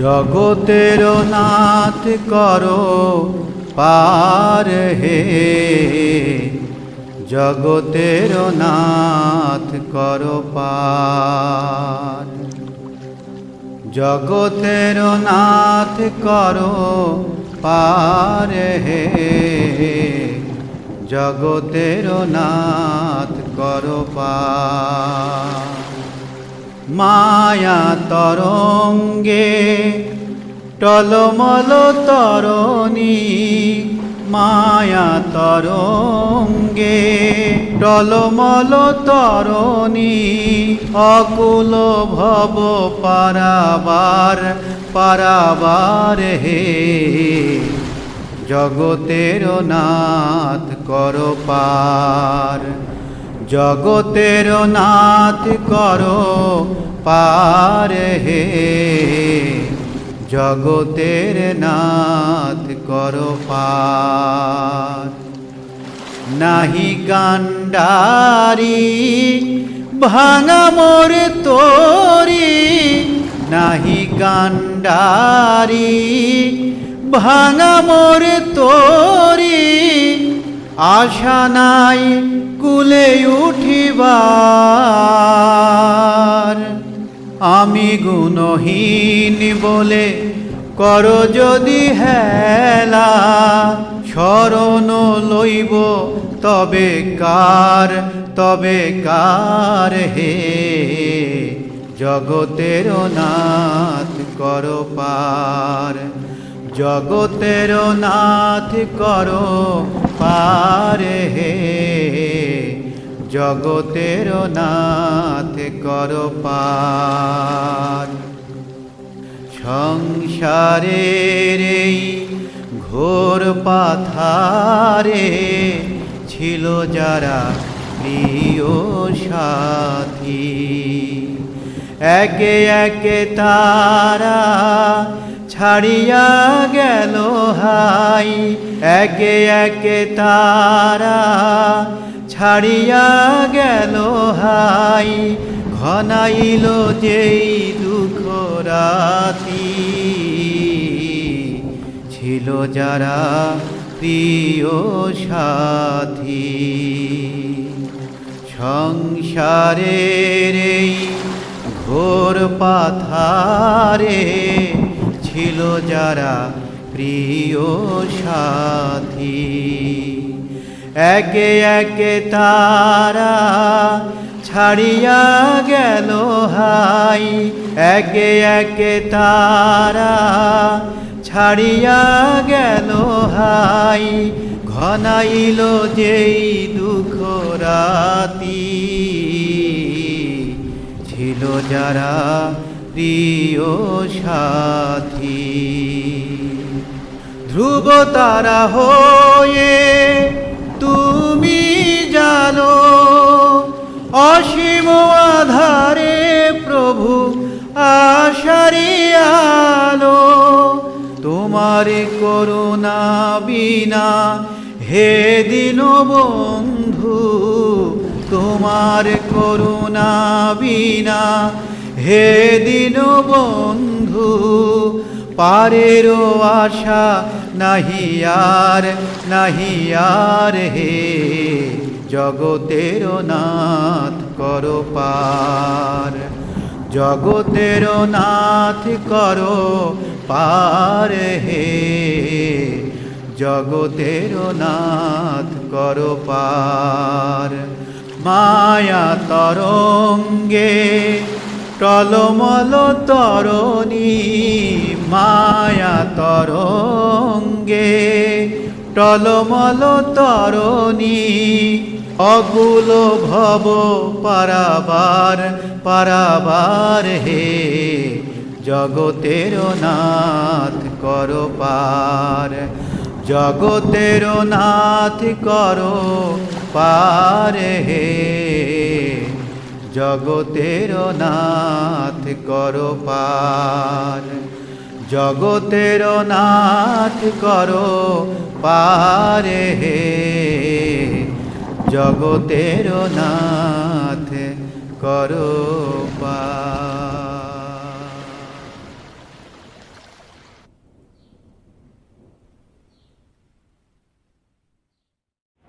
জগতের নাথ করো পার হে। জগতের নাথ করো পার। জগতের নাথ করো পার হে। জগতের নাথ করো পার। মায়া তরঙ্গে, টলমল তরণী, মায়া তরঙ্গে, টলমল তরণী, অকুল ভব পারাবার পারাবার হে। জগতের নাথ করো পার। জগতের নাথ করো পার হে। জগতের নাথ করো পার। নাহি কান্ডারি ভাঙা মোর তোরি। নাহি কান্ডারি ভাঙা মোর তোরি। আশা নাই কুলে উঠিবার। আমি গুণহীন বলে কর যদি হেলা, শরণ লইব তবে কার তবে কার হে? জগতের নাথ কর পার, জগতের নাথ করো পার জগতের নাথ করো পার। সংসারের ঘোর পাথারে ছিল যারা প্রিয় সাথী। একে একে তারা ছাড়িয়া গেল হাই। একে একে তারা ছাড়িয়া গেল হাই। ঘনাইল যেই দুঃখ রাতি। ছিল যারা প্রিয় সাথী। সংসারের ঘোর পাথারে ছিল যারা প্রিয় সাথী। একে একে তারা ছাড়িয়া গেল হাই। একে একে তারা ছাড়িয়া গেল হাই। ঘনাইল যেই দুঃখ রাতি। ছিল যারা প্রিয় সাথী, ধ্রুব তারা হয়ে তুমি জানো, অসীম আধারে প্রভু আশারি আলো। তোমার করুণা বিনা হে দিন বন্ধু, তোমার করুণা বিনা হে দিন বন্ধু পারেরও আশা নাহি আর নাহি আর হে জগতের নাথ করো পার। জগতের নাথ করো পার হে, জগতের নাথ করো পার। মায়া তরঙ্গে টলমল তরণী, মায়া তরঙ্গে। টলমল তরণী অগুল ভব পারাবার পারাবার হে। জগতের নাথ কর পার জগতের নাথ করো পার হে। জগতের নাথ করো পার। জগতের নাথ করো পার হে। জগতের নাথ করো